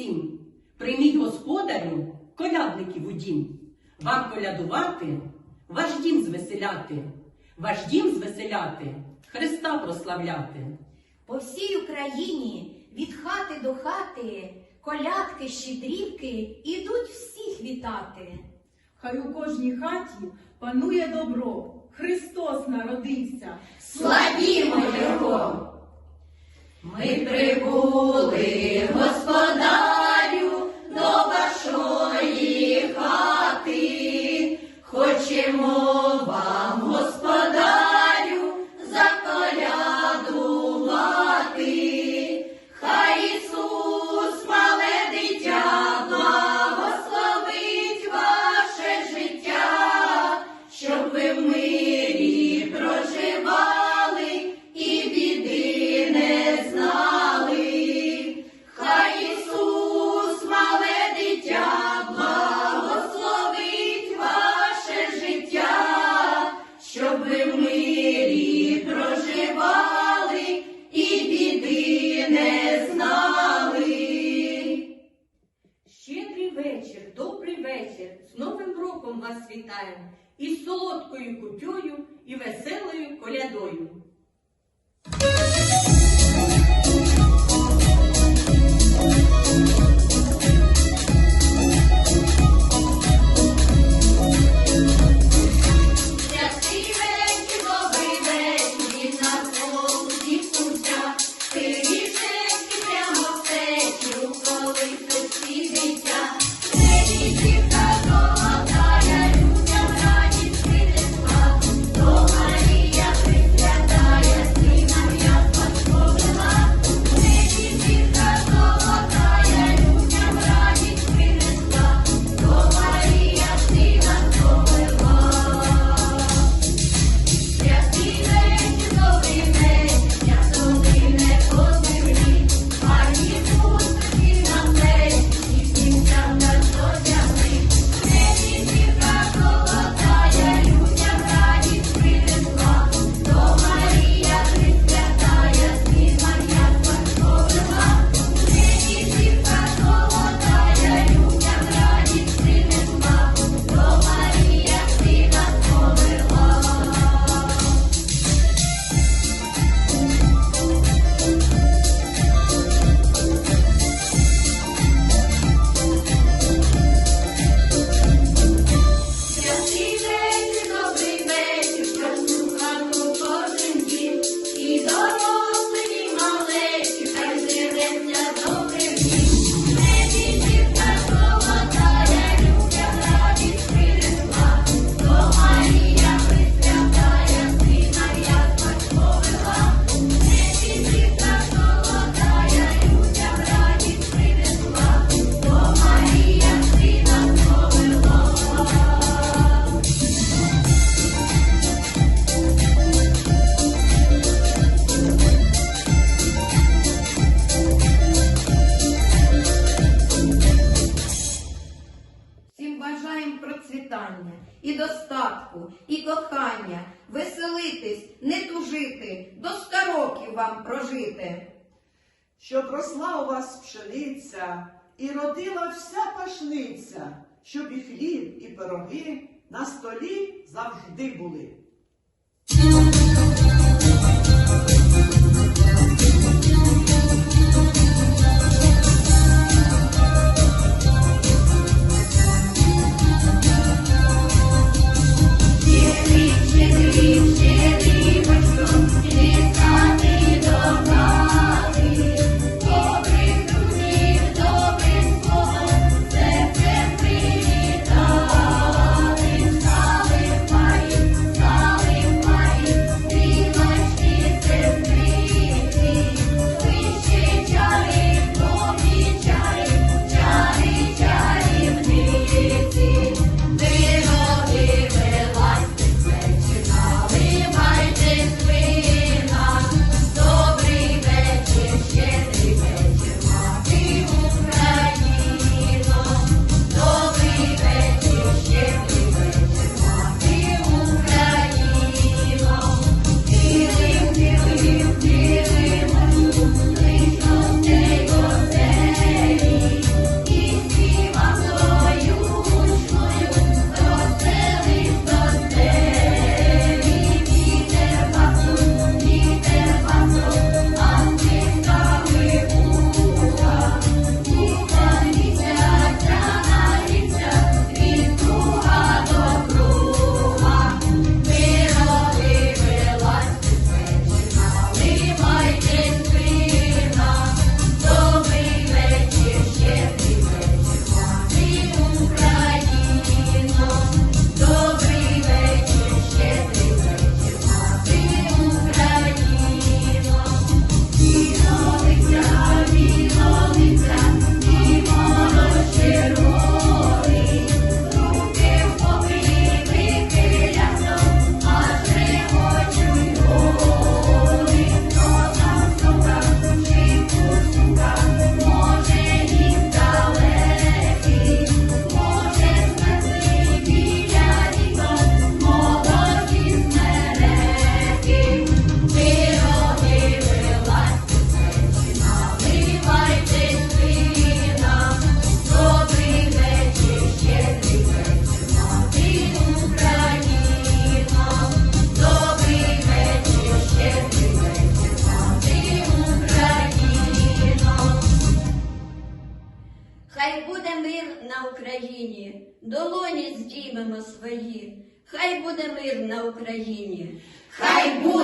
всім, прийміть господарю колядників у дім, вам колядувати, ваш дім звеселяти, ваш дім звеселяти, Христа прославляти. По всій Україні від хати до хати колядки, щедрівки ідуть всіх вітати. Хай у кожній хаті панує добро, Христос народився. Славімо Його! Ми прибули, господарю, до вас вітаємо, із солодкою кутюю, і веселою колядою. процвітання, і достатку, і кохання, веселитись, не тужити, до ста років вам прожити. Щоб росла у вас пшениця і родила вся пашниця, щоб і хліб, і пироги на столі завжди були. Україні, долоні здіймемо свої. Хай буде мир на Україні. Хай буде